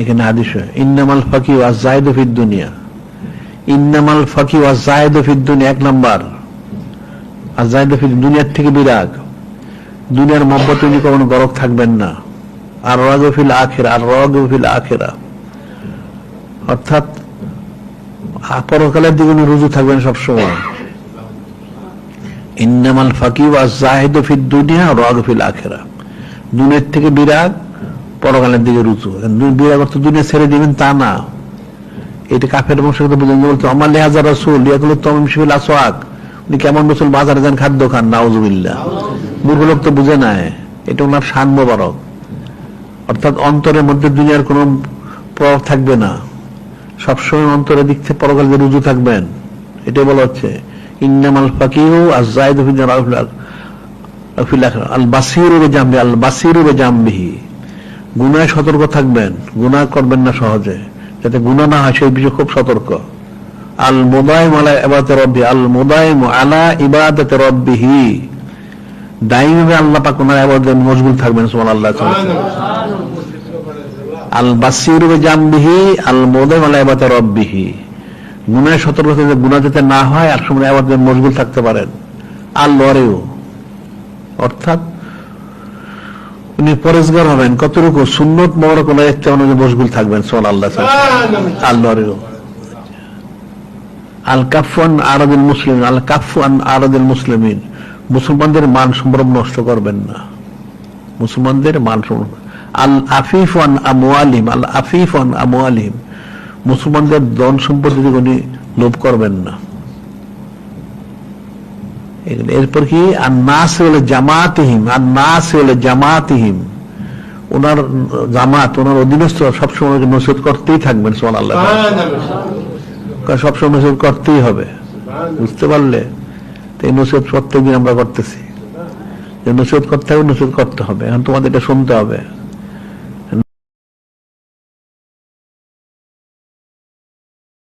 এখানে হাদিস ইন্নামাল ফাকি ওয়া জায়দ ফিদ দুনিয়া। ইন্নামাল ফাকি ওয়া জায়দ ফিদ দুনিয়া, এক নাম্বার। আর জায়দ ফিদ দুনিয়ার থেকে বিরাগ। দুনিয়ার মহব্বত উনি কখনো গরক থাকবেন না। আর রগফিল আখেরা, আর রগফিল আখেরা। অর্থাৎ পরকালের দিকে উনি রুজু থাকবেন সবসময়। ইন্নামাল ফাকি ওয়া জাহিদ ফিদ দুনিয়া রগ ফিল আখেরা। দুনিয়ার থেকে বিরাগ পরকালের দিকে দু- বিরাগ অর্থ দুনিয়া ছেড়ে দিবেন তা না। এটা কাফের বংশের কথা বুঝেন বলতো আমার লেহাজার রসুল, ইয়াকুল তমিম শিবিল আসওয়াক। উনি কেমন রসুল, বাজারে যান খাদ্য খান, নাউজুবিল্লাহ। মূর্খ লোক তো বুঝে নাই, এটা ওনার শান মোবারক। অর্থাৎ অন্তরের মধ্যে দুনিয়ার কোনো প্রভাব থাকবে না। সবসময় অন্তরের দিক থেকে পরকালে রুজু থাকবেন, এটাই বলা হচ্ছে। ইন্নামাল ফাকিহু ফিল আখিরা আল বাসিরু বিজামবি আল বাসিরু বিজামবিহি গুনায় সতর্ক থাকবেন, গুনাহ করবেন না সহজে। যাতে গুনাহ না হয়, সেই বিষয়ে খুব সতর্ক। আল মুদাইম আলা ইবাদati রব্বি আল মুদাইম আলা ইবাদati রব্বিহি। দাইমে আল্লাহ পাক ওনার ইবাদতে মশগুল থাকবেন, সুবহানাল্লাহ আল বাসির জামবিহি আল মোদাম আলা ইবাদati রব্বিহি। গুনায় সতর্ক থাকতে গুনাহ যাতে না হয়, আর সময় ইবাদতে মশগুল থাকতে পারেন। আল লরেও অর্থাৎ উনি পরেজগার হবেন। কতটুকু? সুন্নত মহর কোন একটা অনুযায়ী মশগুল থাকবেন সোল আল্লাহ আল্লাহরেও আল কাফান আরদুল মুসলিম আল কাফান আরদুল মুসলিমিন। মুসলমানদের মান সম্ভ্রম নষ্ট করবেন না। মুসলমানদের মান সম্ভ্রম আল আফিফ আন আমওয়ালিম আল আফিফ আন আমওয়ালিম। মুসলমানদের ধন সম্পত্তি উনি লোভ করবেন না। এগুলো। এরপর কি? আর নাস হলে জামাতিহিম আর নাস হলে জামাতিহিম। ওনার জামাত ওনার অধীনস্থ সবসময় নসিহত করতেই থাকবেন সোমান আল্লাহ সবসময় নসিহত করতেই হবে। বুঝতে পারলে? তো এই নসিহত প্রত্যেকদিন আমরা করতেছি। যে নসিহত করতে হবে নসিহত করতে হবে। এখন তোমাদের এটা শুনতে হবে।